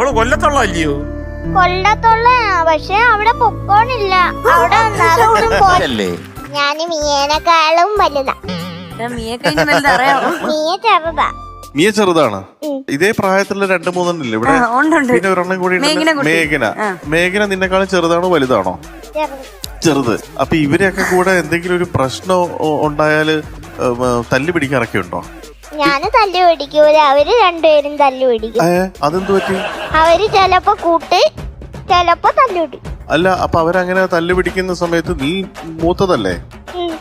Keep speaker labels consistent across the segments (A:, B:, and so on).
A: All കൊല്ലത്തുള്ള അല്ലയോ
B: കൊല്ലത്തുള്ള പക്ഷെ അവിടെ പൊക്കോണില്ല അവിടെ നടന്നും
C: പോലല്ലേ
B: ഞാൻ മീനേക്കാളും വലുതാ.
D: മിയെ കഴിഞ്ഞ വലുത്
B: മീയ ചെറുതാ.
E: മിയ ചെറുതാണ്. ഇതേ പ്രായത്തിലുള്ള രണ്ട് മൂന്നെണ്ണില്ലേ ഇവിടെ?
D: ഉണ്ട്, ഉണ്ട്.
E: പിന്നെ ഒരെണ്ണം കൂടി.
D: മേഘന.
E: മേഘന. നിന്നെക്കാളും ചെറുതാണോ വലുതാണോ?
B: ചെറുത്.
E: അപ്പൊ ഇവരെയൊക്കെ കൂടെ എന്തെങ്കിലും ഒരു പ്രശ്നം ഉണ്ടായാൽ തല്ലി പിടിക്കാറൊക്കെ ഉണ്ടോ?
B: ഞാൻ തല്ലു പിടിക്കൂല അവർ രണ്ടുപേരും തല്ലു പിടിക്കും.
E: ഏ അതെന്ത് പറ്റി?
B: അവർ ചെലപ്പോ കൂട്ട് ചെലപ്പോ തല്ലു പിടിക്കും.
E: അല്ല അപ്പൊ അവരങ്ങനെ തല്ലു പിടിക്കുന്ന സമയത്ത് നീ മൂത്തതല്ലേ.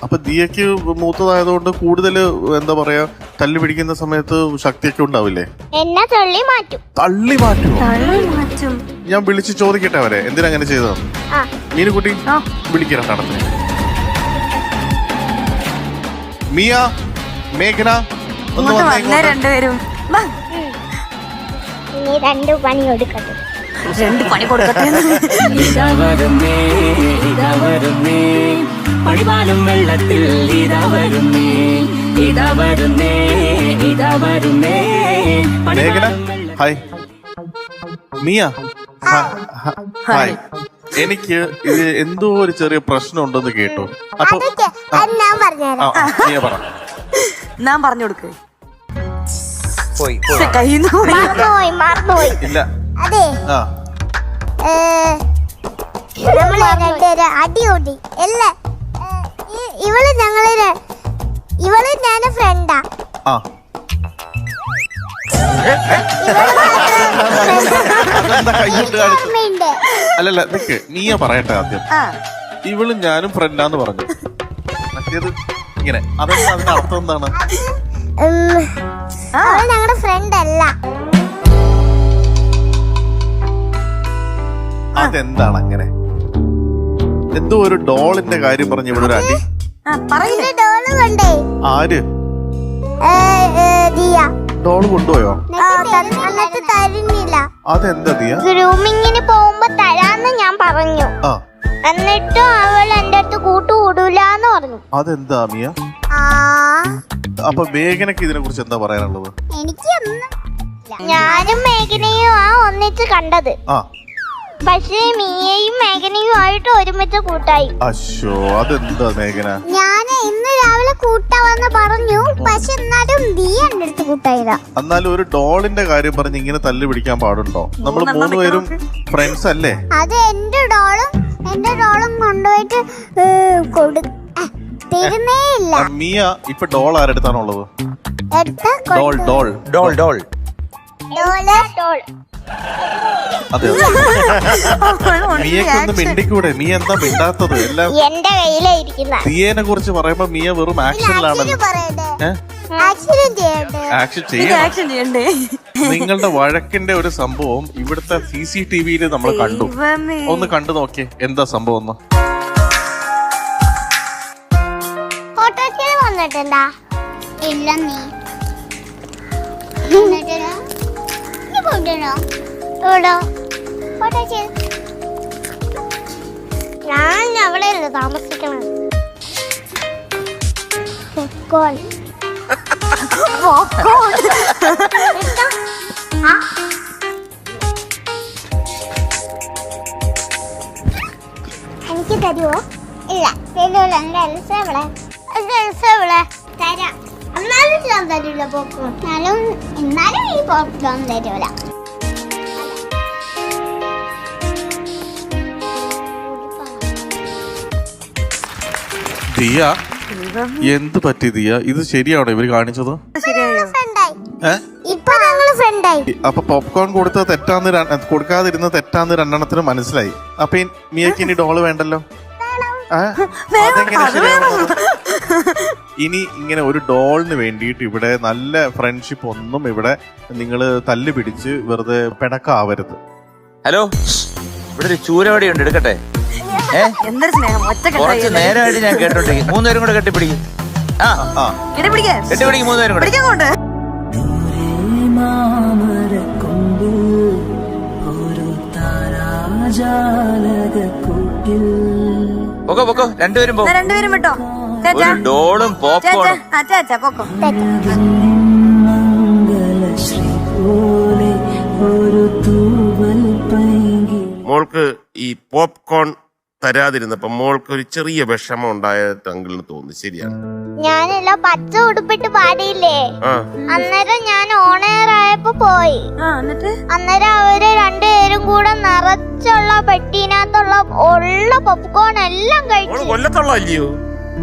E: അപ്പൊ ദിയക്ക് മൂത്തതായതുകൊണ്ട് കൂടുതൽ എന്താ പറയാ തല്ലു പിടിക്കുന്ന സമയത്ത് ശക്തിയൊക്കെ ഉണ്ടാവില്ലേ?
B: എന്നെ തള്ളി മാറ്റും.
E: തള്ളി
D: മാറ്റും.
E: ഞാൻ വിളിച്ച് ചോദിക്കട്ടെ അവരെ എന്തിനാ അങ്ങനെ ചെയ്തത്?
B: ആ.
E: മീനുകുട്ടി
D: ആ.
E: വിളിക്കണം നടത്തി മിയ മേഘന
D: ഇങ്ങോട്ട്
E: വന്നേ
D: വന്നേ
E: ഇങ്ങോട്ട്.
D: രണ്ടുപേരും. വാ.
B: ഇനി രണ്ടു പണി കൊടുക്കട്ടെ
D: രണ്ട് പണി കൊടുക്കട്ടെ
F: പടിപാലും വെള്ളത്തിൽ ഇതാ വരുന്നേ ഇതാ വരുന്നേ ഇതാ വരുന്നേ
E: ഹായ്. മിയ ഹായ്. എനിക്ക് ഇത് എന്തോ ഒരു ചെറിയ പ്രശ്നം ഉണ്ടെന്ന് കേട്ടു. അപ്പൊ
B: ഞാൻ
E: പറഞ്ഞു
D: ഞാൻ പറഞ്ഞു കൊടുക്ക്.
C: പോയി
D: ശ്ശെ, കയ്യിന്ന് പോയി.
B: മറന്നുപോയി മറന്നുപോയി.
E: ഇല്ല.
B: അതെ.
E: ആ.
B: ഏ, നമ്മൾ രണ്ടുപേരും അടികൂടി അല്ല ഇവൾ ഞങ്ങൾ ഇവൾ ഞാൻ ഫ്രണ്ടാ.
E: ആ. അല്ലല്ല നിക്ക് നീയ പറയട്ടെ ആദ്യം. ഇവളും ഞാനും ഫ്രണ്ടാന്ന് പറഞ്ഞു. മറ്റേത് ഇങ്ങനെ. അതെന്താ അതിന്റെ അർത്ഥം എന്താണ്?
B: ഞങ്ങളുടെ ഫ്രണ്ട് അല്ല.
E: അതെന്താണ് അങ്ങനെ? എന്തോ ഒരു ഡോളിന്റെ കാര്യം പറഞ്ഞു ഇവിടെ ഒരു അടി.
D: ആ പറയില്ല
B: ഡോൾ കൊണ്ടേ.
E: ആര്? ഡോൾ കൊണ്ടുപോയോ? അതെന്താ ദിയ?
B: ഗ്രൂമിങ്ങിന് പോകുമ്പോ തരാന്ന് ഞാൻ പറഞ്ഞു.
E: ആ.
B: എന്നിട്ടും അവൾ എന്റെ അടുത്ത് കൂട്ടുകൂടൂലെന്ന് പറഞ്ഞു.
E: അതെന്താ മിയ?
B: ആ.
E: അപ്പൊ മേഘനക്ക് ഇതിനെ കുറിച്ച് എന്താ പറയാനുള്ളത്?
B: എനിക്ക് ഞാനും മേഘനയും ആ ഒന്നിച്ച് കണ്ടത്.
E: ആ.
B: പക്ഷേ മിയയും മേഘനയും ആയിട്ട് ഒരുമിച്ച് കൂട്ടായി.
E: അശോ അതെന്താ മേഘന?
B: ഞാൻ ഇന്ന് രാവിലെ കൂട്ടാവെന്ന് പറഞ്ഞു. പക്ഷെ എന്നാലും നീ എന്റെ അടുത്ത് കൂട്ടായതാ.
E: എന്നാലും ഒരു ഡോളിന്റെ കാര്യം പറഞ്ഞ് ഇങ്ങനെ തല്ല് പിടിക്കാൻ പാടുണ്ടോ? നമ്മൾ
D: മൂന്നുപേരും
E: മൂന്ന് പേരും ഫ്രണ്ട്സ് അല്ലേ?
B: അത് എന്റെ ഡോളും എന്റെ ഡോളും കൊണ്ടുപോയിട്ട് കൊടു തരുന്നേ ഇല്ല
E: മിയ ഇപ്പൊ ഡോൾ ആരെടുത്താണുള്ളത്
B: എടുത്ത
E: ഡോൾ ഡോൾ.
C: Doll doll.
E: അതെ മിയക്കൊന്ന് മിണ്ടിക്കൂടെ? മിയ എന്താ മിണ്ടാത്തത്? എല്ലാം
B: എന്റെ കയ്യിലാ ഇരിക്കുന്ന.
E: ദിയേനെ കുറിച്ച് പറയുമ്പോ മിയ വെറും
B: ആക്ഷനിലാണ്
E: ആക്ഷൻ
D: ചെയ്യണ്ടേ?
E: നിങ്ങളുടെ വഴക്കിന്റെ ഒരു സംഭവം ഇവിടുത്തെ സി സി ടി വിയിൽ നമ്മൾ കണ്ടു.
D: ദൈവമേ.
E: ഒന്ന് കണ്ടു നോക്കിയേ എന്താ സംഭവം ഒന്ന്
B: ഫോട്ടോസിൽ വന്നിട്ടുണ്ടാ? ഇല്ല നീ. ഞാൻ അവിടെയല്ല താമസിക്കണത് പൊക്കോൺ. എനിക്ക് തരുവോ ഇല്ല തരൂല എന്റെ എൽസ ഇവിടെ എന്റെ എൽസ ഇവിടെ തരാം എന്നാലും ഞാൻ തരില്ല പോപ്കോൺ എന്നാലും എന്നാലും ഈ പോപ്കോൺ തരൂല
E: ദിയ എന്ത് പറ്റി ദിയ? ഇത് ശരിയാണോ ഇവർ കാണിച്ചത്? അപ്പൊ പോപ്കോൺ കൊടുത്ത തെറ്റാന്ന് കൊടുക്കാതിരുന്ന തെറ്റാന്ന് രണ്ടെണ്ണത്തിന് മനസ്സിലായി. അപ്പൊ ഈ മിയക്ക് ഇനി ഡോൾ വേണ്ടല്ലോ? ഇനി ഇങ്ങനെ ഒരു ഡോളിന് വേണ്ടിയിട്ട് ഇവിടെ നല്ല ഫ്രണ്ട്ഷിപ്പ് ഒന്നും ഇവിടെ നിങ്ങൾ തല്ലു പിടിച്ച് വെറുതെ പിണക്കാവരുത്
C: ഹലോ? ഇവിടെ ഒരു ചൂരവടി ഉണ്ട് എടുക്കട്ടെ കുറച്ച് നേരമായിട്ട് ഞാൻ കേട്ടോണ്ടിരിക്കും മൂന്നുപേരും കൂടെ കെട്ടിപ്പിടിക്കും. ആ.
E: ആ.
D: പിടിക്കാൻ
C: കെട്ടിപ്പിടിക്കും മൂന്നുപേരും കൂടെ. പൊക്കോ പൊക്കോ രണ്ടുപേരും പോ.
D: രണ്ടുപേരും വിട്ടോ.
C: ഡോളും പോപ്കോണും
A: മോൾക്ക് ഈ പോപ്കോൺ തരാതിരുന്നപ്പോ മോൾക്ക് ഒരു ചെറിയ വിഷമം ഉണ്ടായിട്ട് അങ്കിളിന് തോന്നുന്നു. ശരിയാണ്.
B: ഞാനല്ല പച്ച ഉടുപ്പിട്ട് പാടിയില്ലേ?
A: ആ.
B: അന്നേരം ഞാൻ ഓണയർ ആയപ്പോ പോയി.
D: ആ എന്നിട്ട്?
B: അന്നേരം അവർ രണ്ടുപേരും കൂടെ നിറച്ചുള്ള പെട്ടിനകത്തുള്ള ഉള്ള പോപ്കോൺ എല്ലാം
A: മോൾ
B: കഴിച്ചു
A: കൊല്ലത്തുള്ള അല്ലയോ?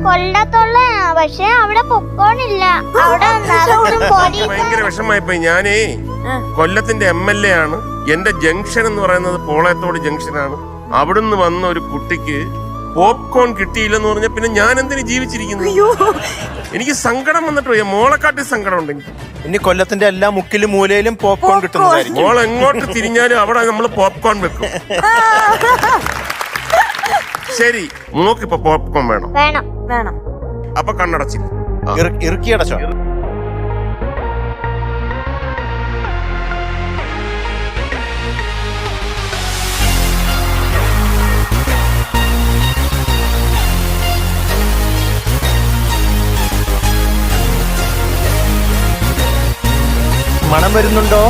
B: കൊല്ലത്തുള്ള പക്ഷെ അവിടെ പോപ്കോൺ ഇല്ല. അവിടെ നിറച്ചും
A: എനിക്ക്
B: പോലീസ്
A: ഭയങ്കര വിഷമായിപ്പോയി ഞാനേ
D: ആ.
A: കൊല്ലത്തിന്റെ എം എൽ എ ആണ്. എന്റെ ജംഗ്ഷൻ എന്ന് പറയുന്നത് പോളയത്തോട് ജംഗ്ഷനാണ്. അവിടുന്ന് വന്ന ഒരു കുട്ടിക്ക് പോപ്കോൺ കിട്ടിയില്ലെന്ന് പറഞ്ഞ പിന്നെ ഞാൻ എന്തിനു ജീവിച്ചിരിക്കുന്നു? എനിക്ക് സങ്കടം വന്നിട്ട് മോളെക്കാട്ടി സങ്കടം ഉണ്ട്
E: ഇനി കൊല്ലത്തിന്റെ എല്ലാ മുക്കിലും മൂലയിലും പോപ്കോൺ കിട്ടുന്നതായിരിക്കും.
A: മോൾ എങ്ങോട്ട് തിരിഞ്ഞാലും അവിടെ നമ്മൾ പോപ്കോൺ വെക്കും. ശരി മോക്കിപ്പോ പോപ്കോൺ വേണം.
B: വേണം
D: വേണം.
A: അപ്പൊ കണ്ണടച്ചില്ല.
E: ഇറുക്കിയടച്ചോ മണം വരുന്നുണ്ടോ?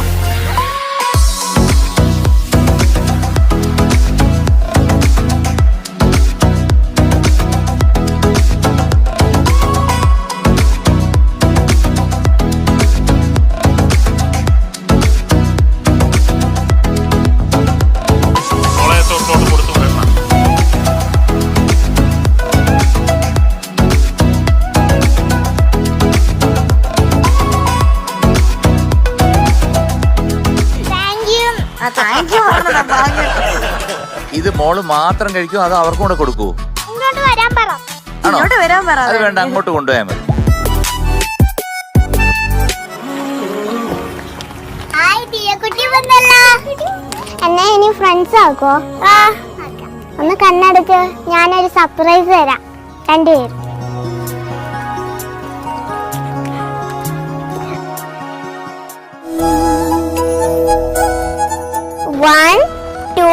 C: ഇത് മോൾ മാത്രം കഴിക്കും? അത് അവർക്കും കൂടെ കൊടുക്കൂ
B: ഇങ്ങോട്ട് വരാൻ പറ.
C: ആണോ?
D: ഇങ്ങോട്ട് വരാൻ പറ
C: അത് വേണ്ട അങ്ങോട്ട് കൊണ്ടുപോയാൽ മതി.
B: എന്നെ ഇനി ഫ്രണ്ട്സ് ആക്കോ? ആ ഒന്ന് കണ്ണടച്ച് ഞാനൊരു സർപ്രൈസ് തരാം. രണ്ടുപേരും. വൺ ടു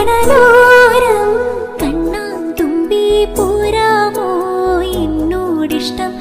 G: കിളിമരത്തണലോരം കണ്ണാം തുമ്പി പോരാമോ? എന്നോടിഷ്ടം